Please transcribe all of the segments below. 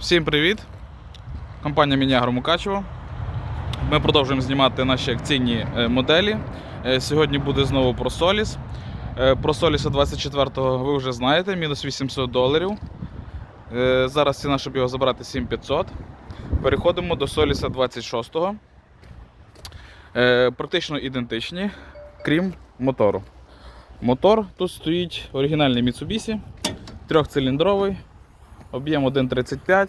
Всім привіт! Компанія Мінягро Мукачево. Ми продовжуємо знімати наші акційні е, моделі. Е, Сьогодні буде знову про Соліс. Е, Про Соліса 24-го ви вже знаєте, мінус 800 доларів. Зараз ціна, щоб його забрати 7500. Переходимо до Соліса 26-го. Е, Практично ідентичні, крім мотору. Мотор тут стоїть оригінальний Mitsubishi, трьохциліндровий, об'єм 1,35.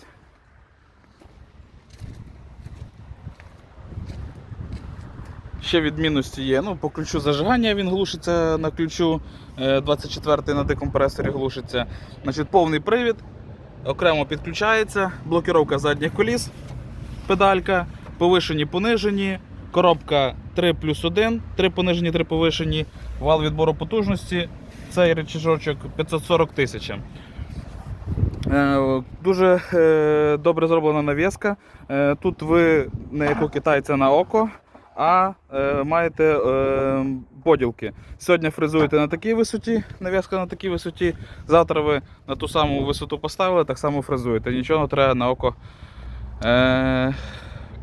Ще відмінності є. Ну, по ключу зажигання він глушиться на ключу. 24 на декомпресорі глушиться. Значить, повний привід. Окремо підключається, блокіровка задніх коліс, педалька, повишені, понижені, коробка 3 плюс 1, 3 понижені, 3 повишені, вал відбору потужності. Цей речажочок 540 тисяч. Е, Дуже е, добре зроблена навіска. Е, Тут ви не як у китайця на око, а маєте поділки. Сьогодні фрезуєте на такій висоті, навіска на такій висоті. Завтра ви на ту саму висоту поставили, так само фрезуєте. Нічого не треба на око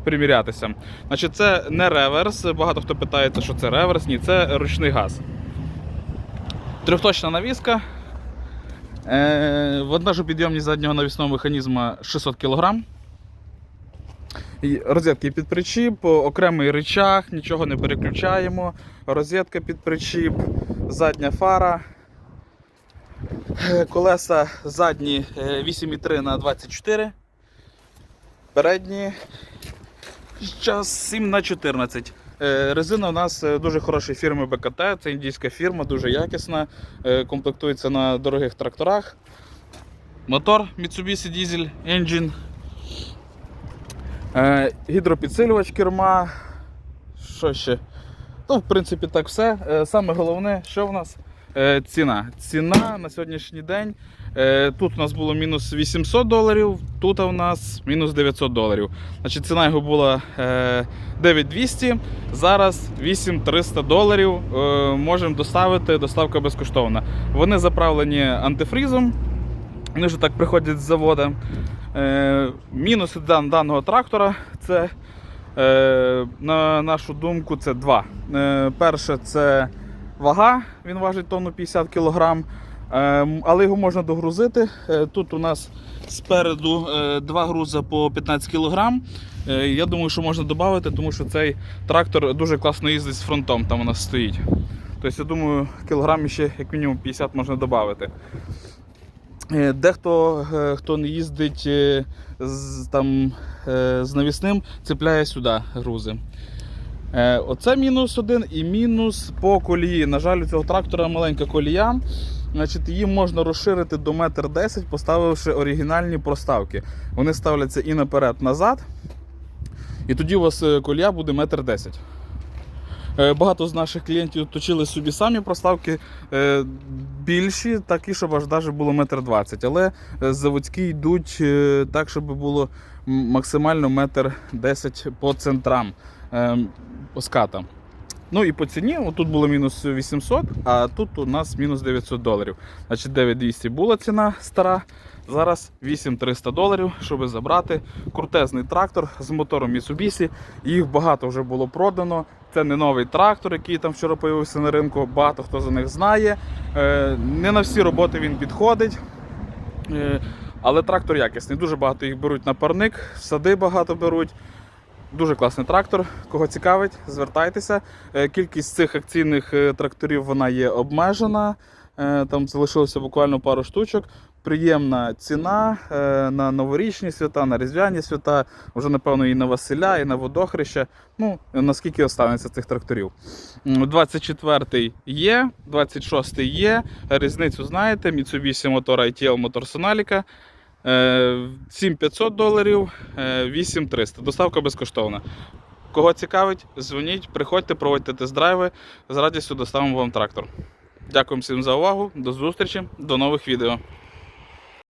примірятися. Значить, це не реверс. Багато хто питається, що це реверс. Ні, це ручний газ. Трьохточна навіска. Е, Вантажопідйомність заднього навісного механізму 600 кг. Розетки під причіп, окремий рычаг, нічого не переключаємо. Розетка під причіп, задня фара. Е, Колеса задні е, 8,3 на 24. Передні зараз 7 на 14. Е, Резина у нас е, дуже хорошої фірми БКТ, це індійська фірма, дуже якісна, е, комплектується на дорогих тракторах. Мотор Mitsubishi Diesel Engine. Гідропідсилювач керма. Що ще? Ну, в принципі, так все. Саме головне, що в нас? Е, Ціна. Ціна на сьогоднішній день. е, Тут у нас було мінус 800 доларів, тут у нас мінус 900 доларів. Значить, ціна його була е, 9200, зараз 8300 доларів. Е, Можемо доставити, доставка безкоштовна. Вони заправлені антифрізом. Вони вже так приходять з заводу. Е, мінуси даного трактора це, е, на нашу думку, це два. Е, перше, це вага, він важить тонну 50 кг, е, але його можна догрузити. Е, тут у нас спереду е, два грузи по 15 кг. Е, я думаю, що можна додати, тому що цей трактор дуже класно їздить з фронтом, там у нас стоїть. Тобто, я думаю, кілограмів ще як мінімум 50 можна додати. Дехто, хто не їздить з, там, з навісним, цепляє сюди грузи. Е, Оце мінус один і мінус по колії. На жаль, у цього трактора маленька колія. Значить, її можна розширити до 1,10 м, поставивши оригінальні проставки. Вони ставляться і наперед, назад. І тоді у вас е, колія буде 1,10 м. Е, Багато з наших клієнтів точили собі самі проставки більші, такі, щоб аж навіть було 1,20 м. Але заводські йдуть так, щоб було максимально 1,10 м по центрам е, по ската. Ну і по ціні, тут було мінус 800, а тут у нас мінус 900 доларів. Значить 9200 була ціна стара. Зараз 8300 доларів, щоб забрати крутезний трактор з мотором Mitsubishi. Їх багато вже було продано. Це не новий трактор, який там вчора з'явився на ринку. Багато хто за них знає. Е, Не на всі роботи він підходить. Е, Але трактор якісний. Дуже багато їх беруть на парник, сади багато беруть. Дуже класний трактор. Кого цікавить, звертайтеся. Е, Кількість цих акційних е, тракторів вона є обмежена. Е, Там залишилося буквально пару штучок. Приємна ціна на новорічні свята, на різдвяні свята, вже напевно і на Василя, і на водохреща. Ну, наскільки останеться цих тракторів. М, 24-й є, 26-й є. Різницю знаєте, Mitsubishi мотор ITL мотор Sonalica. Е, 7500 доларів, е, 8300. Доставка безкоштовна. Кого цікавить, дзвоніть, приходьте, проводьте тест-драйви. З радістю доставимо вам трактор. Дякую всім за увагу. До зустрічі, до нових відео.